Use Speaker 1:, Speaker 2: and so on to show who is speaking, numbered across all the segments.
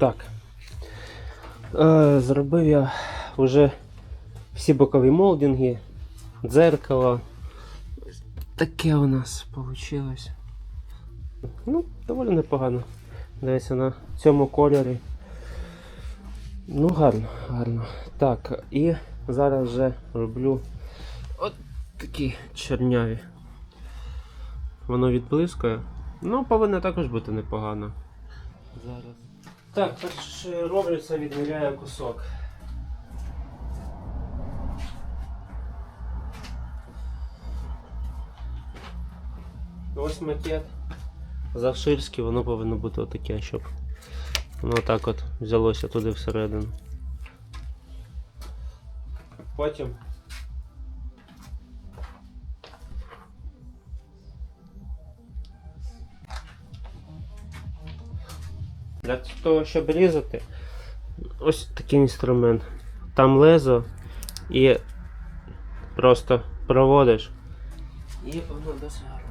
Speaker 1: Так. Е, зробив я вже всі бокові молдинги, дзеркало. Таке у нас вийшло. Ну, доволі непогано. Дивіться на цьому кольорі. Ну, гарно, гарно. Так, і зараз вже роблю от такі чорняві. Воно відблискує. Ну, повинно також бути непогано. Зараз. Так, перше роблю це відміряю кусок. Ось макет. Завширський, воно повинно бути отаке, щоб воно так от взялося туди всередину. Потім Для того, щоб різати, ось такий інструмент. Там лезо і просто проводиш. І воно досить гарно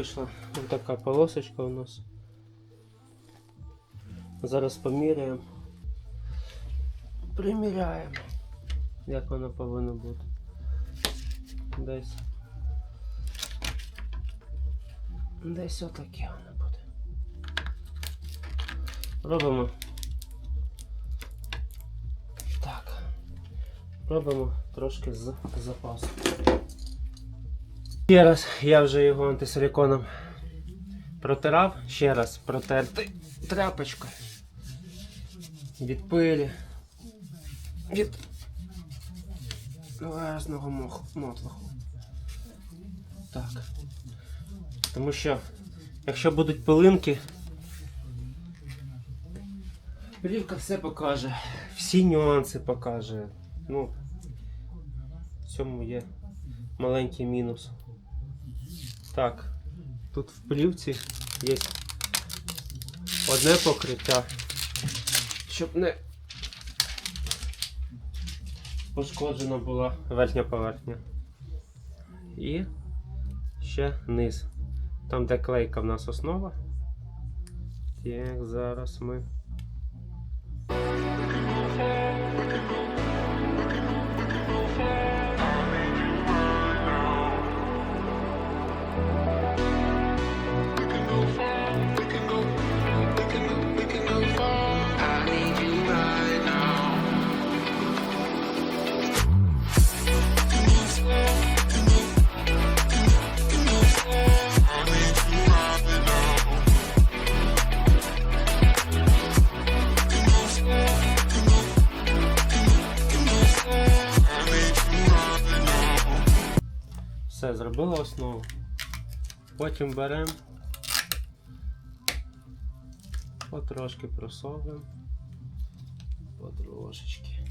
Speaker 1: Вийшла ось така полосочка у нас. Зараз поміряємо. Приміряємо, як воно повинно бути. Десь. Десь отаке воно буде. Робимо. Так. Робимо трошки з запасу. Ще раз я вже його антисиліконом протирав, ще раз протерти тряпочкою від пилі, від власного мотлоху. Так. Тому що, якщо будуть пилинки, плівка все покаже, всі нюанси покаже. Ну, в цьому є маленький мінус. Так, тут в плівці є одне покриття, щоб не пошкоджена була верхня поверхня. І ще низ. Там, де клейка в нас основа. Так, зараз ми. Все, зробила основу. Потім беремо, потрошки просовуємо. Потрошечки.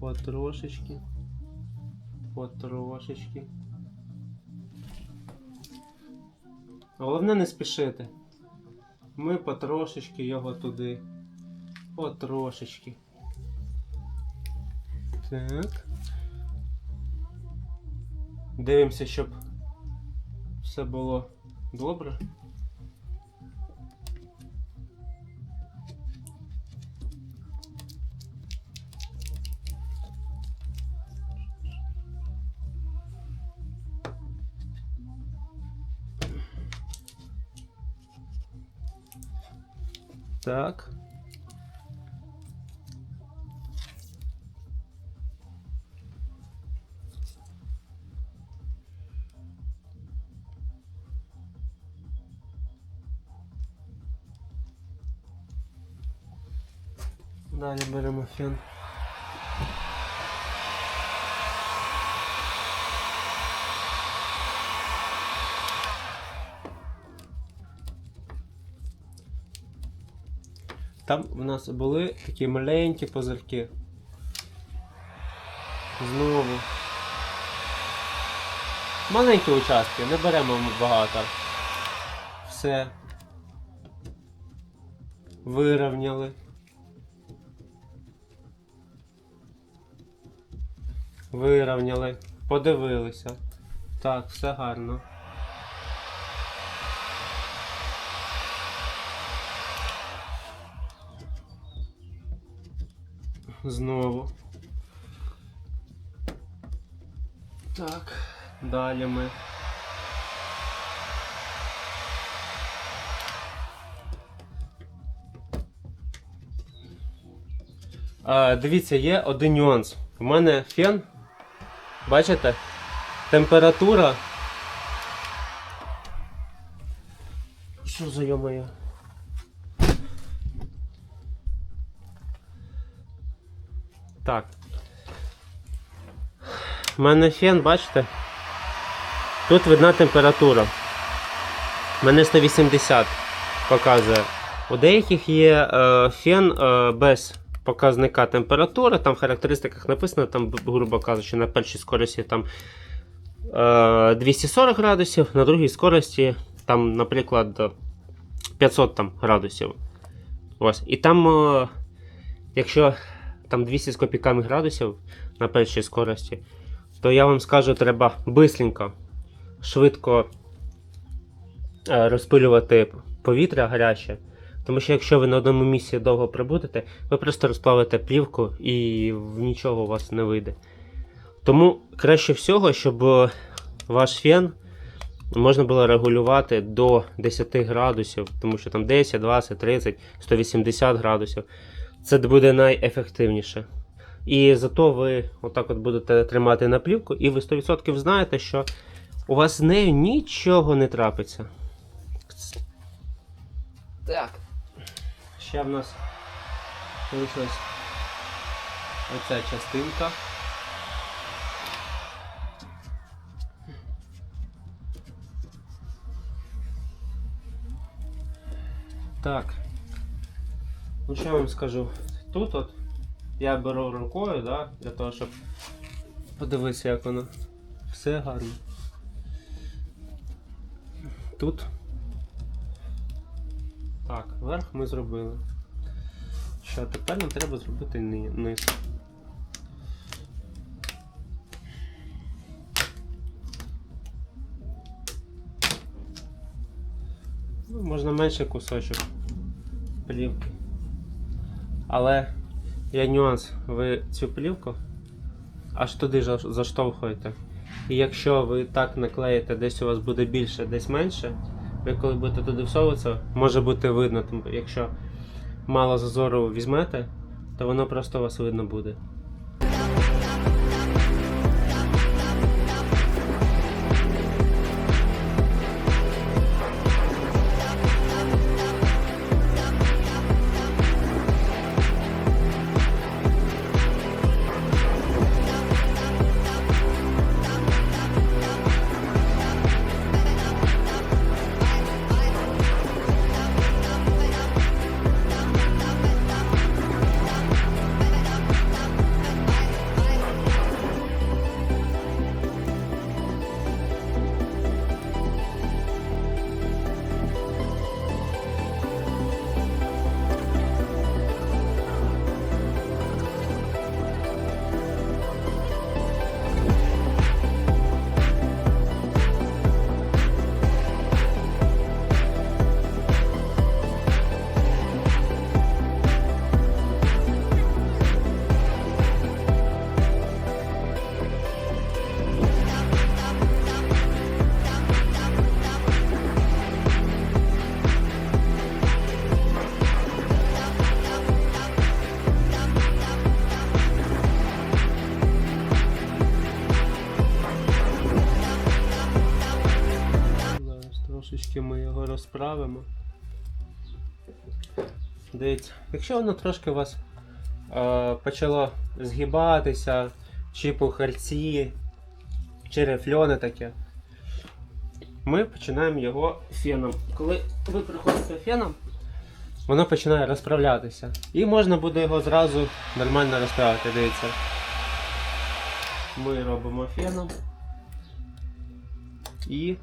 Speaker 1: Потрошечки. Потрошечки. Головне не спішити. Ми потрошечки його туди. Потрошечки. Так. Дивимося, щоб все було добре. Так. Далі беремо фен. Там в нас були такі маленькі позирки. Знову. Маленькі участки, не беремо багато. Все. Вирівняли. Вирівняли. Подивилися. Так, все гарно. Знову. Так, далі ми. А, дивіться, є один нюанс. У мене фен. Бачите? Температура. Що за йомає? Так. У мене фен, бачите? Тут видна температура. У мене 180 показує. У деяких є е, фен е, без показника температури, там в характеристиках написано, там, грубо кажучи, на першій скорості там е, 240 градусів, на другій скорості, там, наприклад, 500 там, градусів. Ось. І там, е, якщо там 200 з копійками градусів на першій скорості, то я вам скажу, треба бистренько, швидко е, розпилювати повітря гаряче. Тому що якщо ви на одному місці довго прибудете, ви просто розплавите плівку і нічого у вас не вийде. Тому краще всього, щоб ваш фен можна було регулювати до 10 градусів, тому що там 10, 20, 30, 180 градусів. Це буде найефективніше. І зато ви отак от будете тримати на плівку, і ви 100% знаєте, що у вас з нею нічого не трапиться. Так. Ще в нас залишилась оця частинка. Так. Ну що я вам скажу? Тут от я беру рукою, да, для того, щоб подивитися, як воно. Все гарно. Тут. Так, верх ми зробили. Що, тепер нам треба зробити ни- низ. Ну, можна менше кусочок плівки. Але є нюанс, ви цю плівку аж туди заштовхуєте. І якщо ви так наклеїте, десь у вас буде більше, десь менше, ви коли будете туди всовуватися, може бути видно. Якщо мало зазору візьмете, то воно просто у вас видно буде. Розправимо. Дивіться, якщо воно трошки у вас е, почало згибатися, чи пухарці, чи рефльони таке, ми починаємо його феном. Коли ви приходите феном, воно починає розправлятися. І можна буде його зразу нормально розправити. Дивіться. Ми робимо феном. І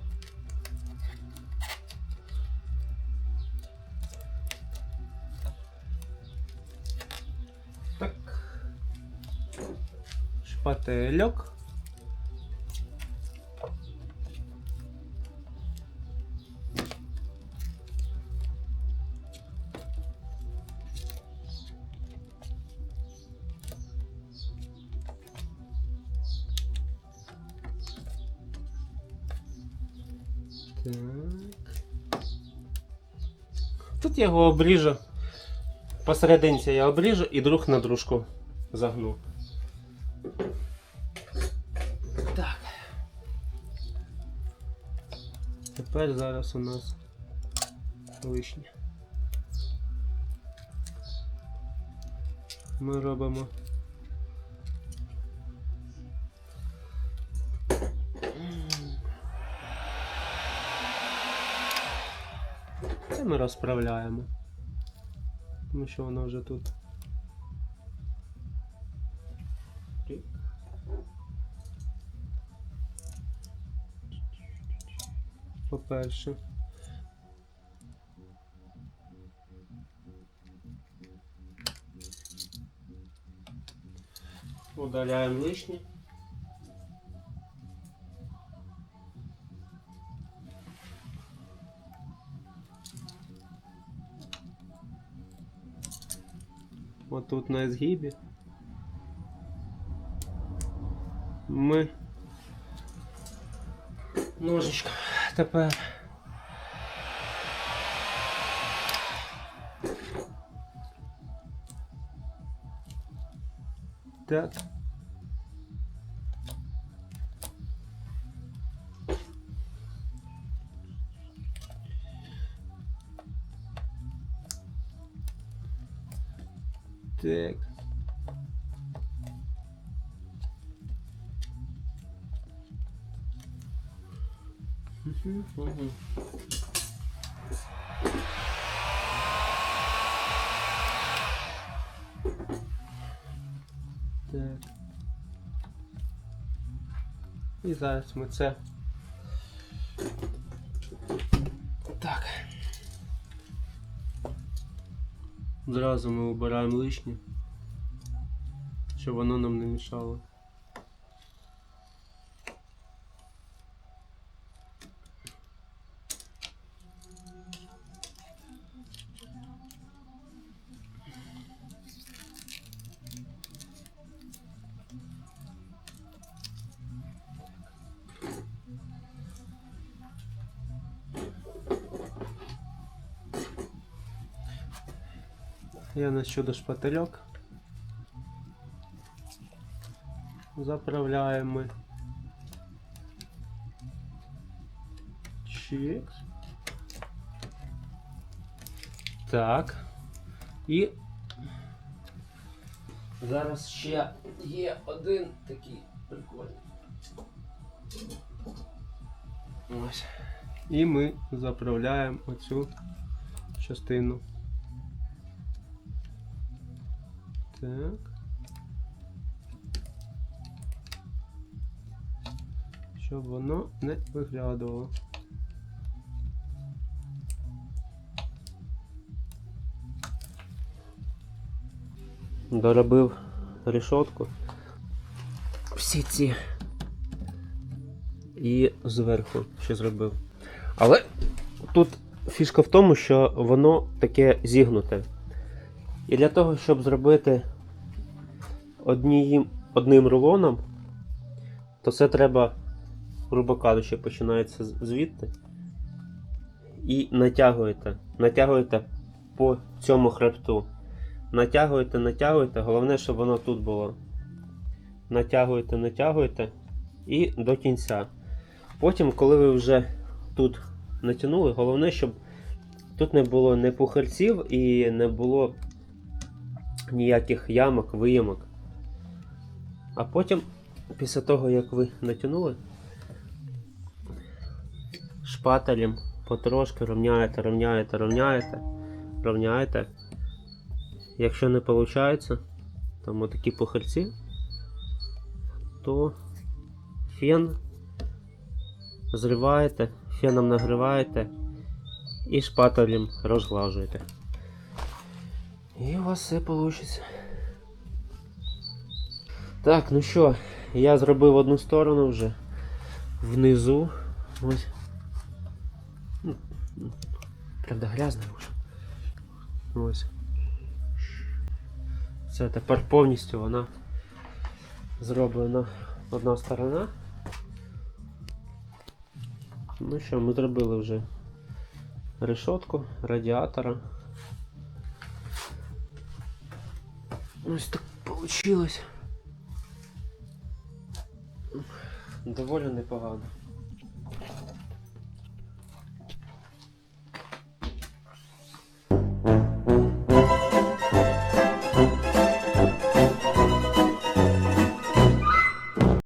Speaker 1: Шпательок. Так. Тут я його обріжу. Посерединці я обріжу і друг на дружку загну. Тепер зараз у нас лишнє. Ми робимо. Це ми розправляємо. Тому що воно вже тут. По-перше. Удаляємо лишнє. Отут на згибі. Ми ножичком тепер. Так. Так. Так. І зараз ми це. Так. Зразу ми обираємо лишнє, щоб воно нам не мішало. Я на чудо шпательок. Заправляємо ми. Чикс. Так. І зараз ще є один такий прикольний. Ось. І ми заправляємо оцю частину. Так. Щоб воно не виглядало. Доробив решетку. Всі ці. І зверху ще зробив. Але тут фішка в тому, що воно таке зігнуте. І для того, щоб зробити однієм, одним рулоном, то це треба, грубо кажучи, починається звідти. І натягуєте. Натягуєте по цьому хребту. Натягуєте, натягуєте. Головне, щоб воно тут було. Натягуєте, натягуєте і до кінця. Потім, коли ви вже тут натягнули, головне, щоб тут не було не пухарців і не було ніяких ямок, виямок. А потім, після того, як ви натягнули, шпателем потрошки рівняєте, рівняєте, рівняєте, рівняєте. Якщо не виходить, там отакі похильці, то фен зриваєте, феном нагріваєте і шпателем розглажуєте. І у вас все вийде. Так, ну що, я зробив одну сторону вже внизу. Ось. Ну, Правда, грязна вже. Ось. Це тепер повністю вона зроблена одна сторона. Ну що, ми зробили вже решетку радіатора. Ось так получилось. Доволі непогано.